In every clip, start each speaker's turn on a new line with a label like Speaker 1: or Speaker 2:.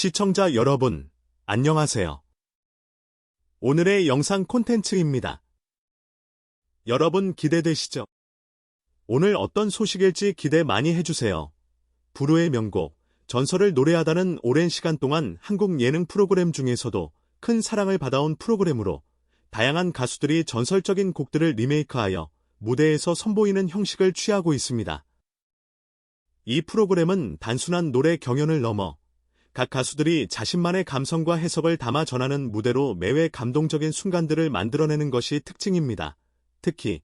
Speaker 1: 시청자 여러분, 안녕하세요. 오늘의 영상 콘텐츠입니다. 여러분 기대되시죠? 오늘 어떤 소식일지 기대 많이 해주세요. 불후의 명곡, 전설을 노래하다는 오랜 시간 동안 한국 예능 프로그램 중에서도 큰 사랑을 받아온 프로그램으로 다양한 가수들이 전설적인 곡들을 리메이크하여 무대에서 선보이는 형식을 취하고 있습니다. 이 프로그램은 단순한 노래 경연을 넘어 각 가수들이 자신만의 감성과 해석을 담아 전하는 무대로 매회 감동적인 순간들을 만들어내는 것이 특징입니다. 특히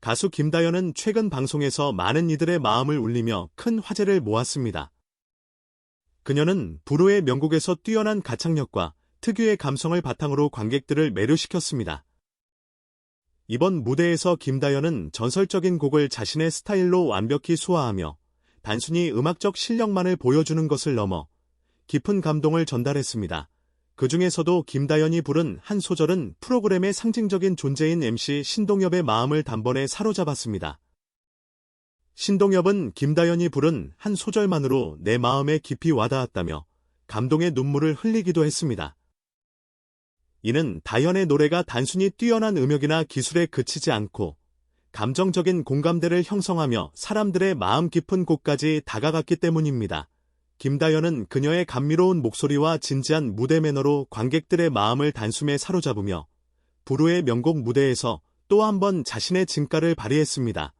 Speaker 1: 가수 김다연은 최근 방송에서 많은 이들의 마음을 울리며 큰 화제를 모았습니다. 그녀는 불후의 명곡에서 뛰어난 가창력과 특유의 감성을 바탕으로 관객들을 매료시켰습니다. 이번 무대에서 김다연은 전설적인 곡을 자신의 스타일로 완벽히 소화하며 단순히 음악적 실력만을 보여주는 것을 넘어 깊은 감동을 전달했습니다. 그 중에서도 김다연이 부른 한 소절은 프로그램의 상징적인 존재인 MC 신동엽의 마음을 단번에 사로잡았습니다. 신동엽은 김다연이 부른 한 소절만으로 내 마음에 깊이 와닿았다며 감동의 눈물을 흘리기도 했습니다. 이는 다연의 노래가 단순히 뛰어난 음역이나 기술에 그치지 않고 감정적인 공감대를 형성하며 사람들의 마음 깊은 곳까지 다가갔기 때문입니다. 김다연은 그녀의 감미로운 목소리와 진지한 무대 매너로 관객들의 마음을 단숨에 사로잡으며 불후의 명곡 무대에서 또 한 번 자신의 진가를 발휘했습니다.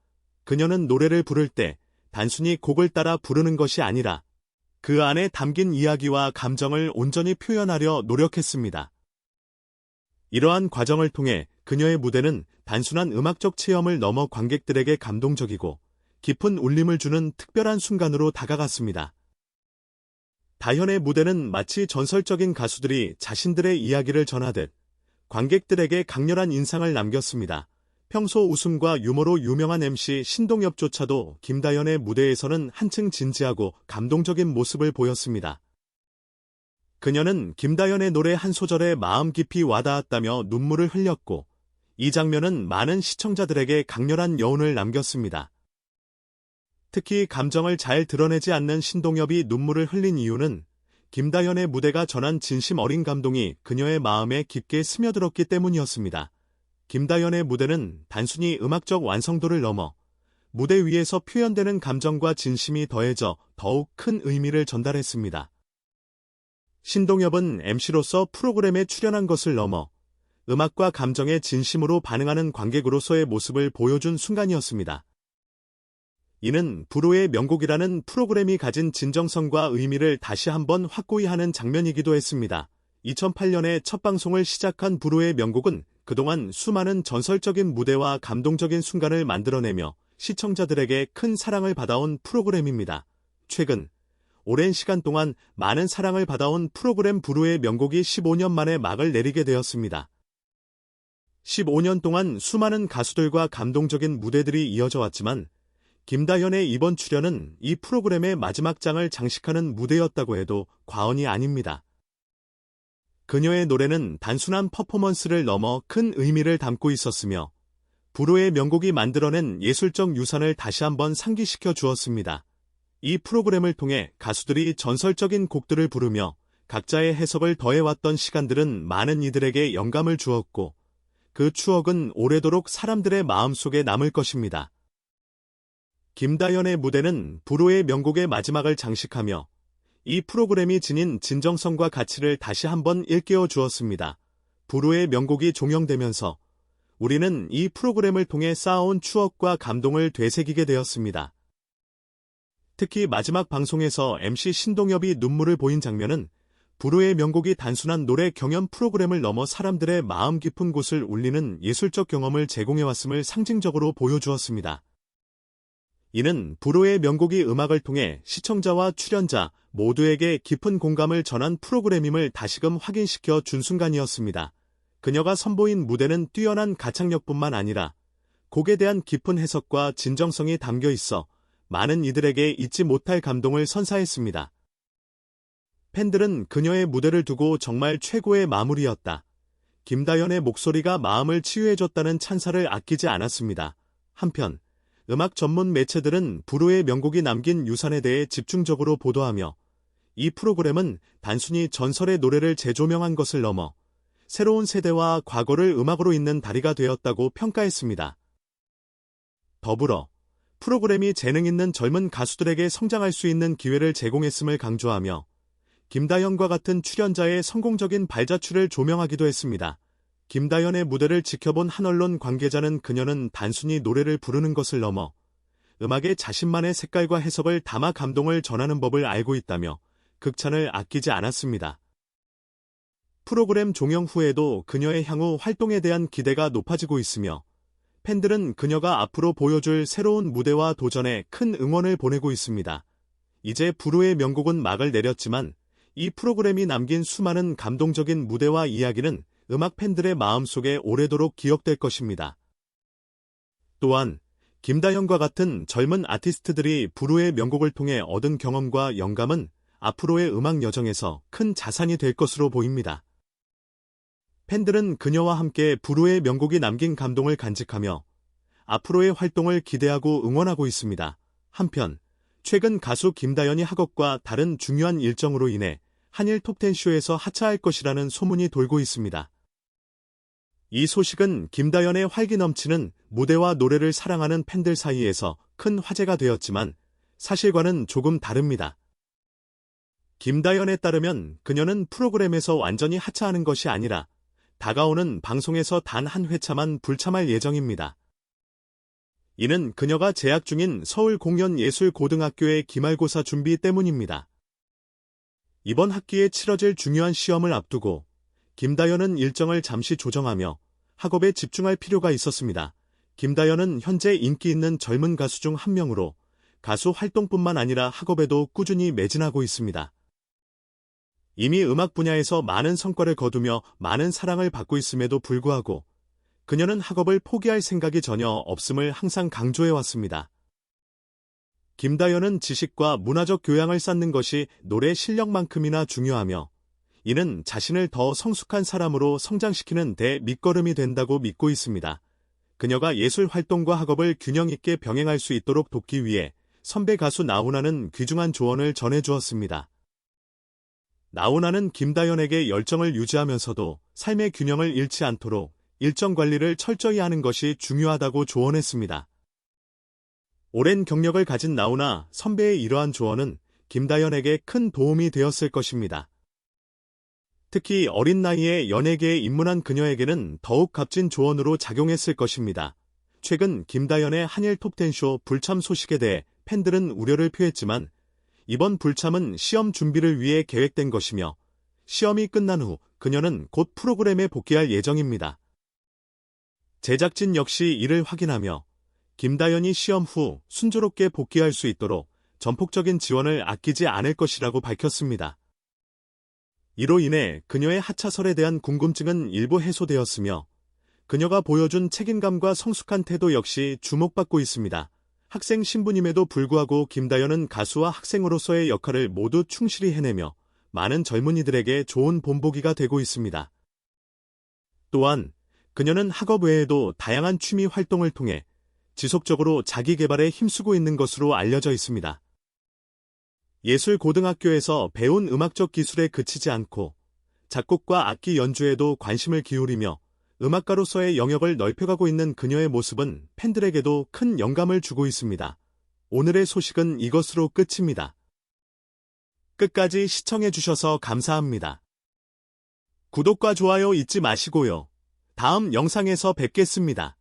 Speaker 1: 그녀는 노래를 부를 때 단순히 곡을 따라 부르는 것이 아니라 그 안에 담긴 이야기와 감정을 온전히 표현하려 노력했습니다. 이러한 과정을 통해 그녀의 무대는 단순한 음악적 체험을 넘어 관객들에게 감동적이고 깊은 울림을 주는 특별한 순간으로 다가갔습니다. 다현의 무대는 마치 전설적인 가수들이 자신들의 이야기를 전하듯 관객들에게 강렬한 인상을 남겼습니다. 평소 웃음과 유머로 유명한 MC 신동엽조차도 김다현의 무대에서는 한층 진지하고 감동적인 모습을 보였습니다. 그녀는 김다현의 노래 한 소절에 마음 깊이 와닿았다며 눈물을 흘렸고 이 장면은 많은 시청자들에게 강렬한 여운을 남겼습니다. 특히 감정을 잘 드러내지 않는 신동엽이 눈물을 흘린 이유는 김다현의 무대가 전한 진심 어린 감동이 그녀의 마음에 깊게 스며들었기 때문이었습니다. 김다현의 무대는 단순히 음악적 완성도를 넘어 무대 위에서 표현되는 감정과 진심이 더해져 더욱 큰 의미를 전달했습니다. 신동엽은 MC로서 프로그램에 출연한 것을 넘어 음악과 감정에 진심으로 반응하는 관객으로서의 모습을 보여준 순간이었습니다. 이는 불후의 명곡이라는 프로그램이 가진 진정성과 의미를 다시 한번 확고히 하는 장면이기도 했습니다. 2008년에 첫 방송을 시작한 불후의 명곡은 그동안 수많은 전설적인 무대와 감동적인 순간을 만들어내며 시청자들에게 큰 사랑을 받아온 프로그램입니다. 최근 오랜 시간 동안 많은 사랑을 받아온 프로그램 불후의 명곡이 15년 만에 막을 내리게 되었습니다. 15년 동안 수많은 가수들과 감동적인 무대들이 이어져 왔지만 김다현의 이번 출연은 이 프로그램의 마지막 장을 장식하는 무대였다고 해도 과언이 아닙니다. 그녀의 노래는 단순한 퍼포먼스를 넘어 큰 의미를 담고 있었으며 불후의 명곡이 만들어낸 예술적 유산을 다시 한번 상기시켜 주었습니다. 이 프로그램을 통해 가수들이 전설적인 곡들을 부르며 각자의 해석을 더해왔던 시간들은 많은 이들에게 영감을 주었고 그 추억은 오래도록 사람들의 마음속에 남을 것입니다. 김다연의 무대는 불후의 명곡의 마지막을 장식하며 이 프로그램이 지닌 진정성과 가치를 다시 한번 일깨워 주었습니다. 불후의 명곡이 종영되면서 우리는 이 프로그램을 통해 쌓아온 추억과 감동을 되새기게 되었습니다. 특히 마지막 방송에서 MC 신동엽이 눈물을 보인 장면은 불후의 명곡이 단순한 노래 경연 프로그램을 넘어 사람들의 마음 깊은 곳을 울리는 예술적 경험을 제공해왔음을 상징적으로 보여주었습니다. 이는 불후의 명곡이 음악을 통해 시청자와 출연자 모두에게 깊은 공감을 전한 프로그램임을 다시금 확인시켜 준 순간이었습니다. 그녀가 선보인 무대는 뛰어난 가창력뿐만 아니라 곡에 대한 깊은 해석과 진정성이 담겨 있어 많은 이들에게 잊지 못할 감동을 선사했습니다. 팬들은 그녀의 무대를 두고 정말 최고의 마무리였다. 김다연의 목소리가 마음을 치유해줬다는 찬사를 아끼지 않았습니다. 한편 음악 전문 매체들은 불후의 명곡이 남긴 유산에 대해 집중적으로 보도하며 이 프로그램은 단순히 전설의 노래를 재조명한 것을 넘어 새로운 세대와 과거를 음악으로 잇는 다리가 되었다고 평가했습니다. 더불어 프로그램이 재능 있는 젊은 가수들에게 성장할 수 있는 기회를 제공했음을 강조하며 김다현과 같은 출연자의 성공적인 발자취를 조명하기도 했습니다. 김다현의 무대를 지켜본 한 언론 관계자는 그녀는 단순히 노래를 부르는 것을 넘어 음악에 자신만의 색깔과 해석을 담아 감동을 전하는 법을 알고 있다며 극찬을 아끼지 않았습니다. 프로그램 종영 후에도 그녀의 향후 활동에 대한 기대가 높아지고 있으며 팬들은 그녀가 앞으로 보여줄 새로운 무대와 도전에 큰 응원을 보내고 있습니다. 이제 부르의 명곡은 막을 내렸지만 이 프로그램이 남긴 수많은 감동적인 무대와 이야기는 음악 팬들의 마음속에 오래도록 기억될 것입니다. 또한 김다현과 같은 젊은 아티스트들이 부르의 명곡을 통해 얻은 경험과 영감은 앞으로의 음악 여정에서 큰 자산이 될 것으로 보입니다. 팬들은 그녀와 함께 부르의 명곡이 남긴 감동을 간직하며 앞으로의 활동을 기대하고 응원하고 있습니다. 한편 최근 가수 김다연이 학업과 다른 중요한 일정으로 인해 한일 톱텐쇼에서 하차할 것이라는 소문이 돌고 있습니다. 이 소식은 김다연의 활기 넘치는 무대와 노래를 사랑하는 팬들 사이에서 큰 화제가 되었지만 사실과는 조금 다릅니다. 김다연에 따르면 그녀는 프로그램에서 완전히 하차하는 것이 아니라 다가오는 방송에서 단 한 회차만 불참할 예정입니다. 이는 그녀가 재학 중인 서울공연예술고등학교의 기말고사 준비 때문입니다. 이번 학기에 치러질 중요한 시험을 앞두고 김다연은 일정을 잠시 조정하며 학업에 집중할 필요가 있었습니다. 김다연은 현재 인기 있는 젊은 가수 중 한 명으로 가수 활동뿐만 아니라 학업에도 꾸준히 매진하고 있습니다. 이미 음악 분야에서 많은 성과를 거두며 많은 사랑을 받고 있음에도 불구하고 그녀는 학업을 포기할 생각이 전혀 없음을 항상 강조해왔습니다. 김다연은 지식과 문화적 교양을 쌓는 것이 노래 실력만큼이나 중요하며 이는 자신을 더 성숙한 사람으로 성장시키는 대밑거름이 된다고 믿고 있습니다. 그녀가 예술 활동과 학업을 균형 있게 병행할 수 있도록 돕기 위해 선배 가수 나훈아는 귀중한 조언을 전해주었습니다. 나훈아는 김다연에게 열정을 유지하면서도 삶의 균형을 잃지 않도록 일정 관리를 철저히 하는 것이 중요하다고 조언했습니다. 오랜 경력을 가진 나훈아 선배의 이러한 조언은 김다연에게 큰 도움이 되었을 것입니다. 특히 어린 나이에 연예계에 입문한 그녀에게는 더욱 값진 조언으로 작용했을 것입니다. 최근 김다연의 한일 톱텐쇼 불참 소식에 대해 팬들은 우려를 표했지만 이번 불참은 시험 준비를 위해 계획된 것이며 시험이 끝난 후 그녀는 곧 프로그램에 복귀할 예정입니다. 제작진 역시 이를 확인하며 김다연이 시험 후 순조롭게 복귀할 수 있도록 전폭적인 지원을 아끼지 않을 것이라고 밝혔습니다. 이로 인해 그녀의 하차설에 대한 궁금증은 일부 해소되었으며 그녀가 보여준 책임감과 성숙한 태도 역시 주목받고 있습니다. 학생 신분임에도 불구하고 김다연은 가수와 학생으로서의 역할을 모두 충실히 해내며 많은 젊은이들에게 좋은 본보기가 되고 있습니다. 또한 그녀는 학업 외에도 다양한 취미 활동을 통해 지속적으로 자기 개발에 힘쓰고 있는 것으로 알려져 있습니다. 예술고등학교에서 배운 음악적 기술에 그치지 않고 작곡과 악기 연주에도 관심을 기울이며 음악가로서의 영역을 넓혀가고 있는 그녀의 모습은 팬들에게도 큰 영감을 주고 있습니다. 오늘의 소식은 이것으로 끝입니다. 끝까지 시청해주셔서 감사합니다. 구독과 좋아요 잊지 마시고요. 다음 영상에서 뵙겠습니다.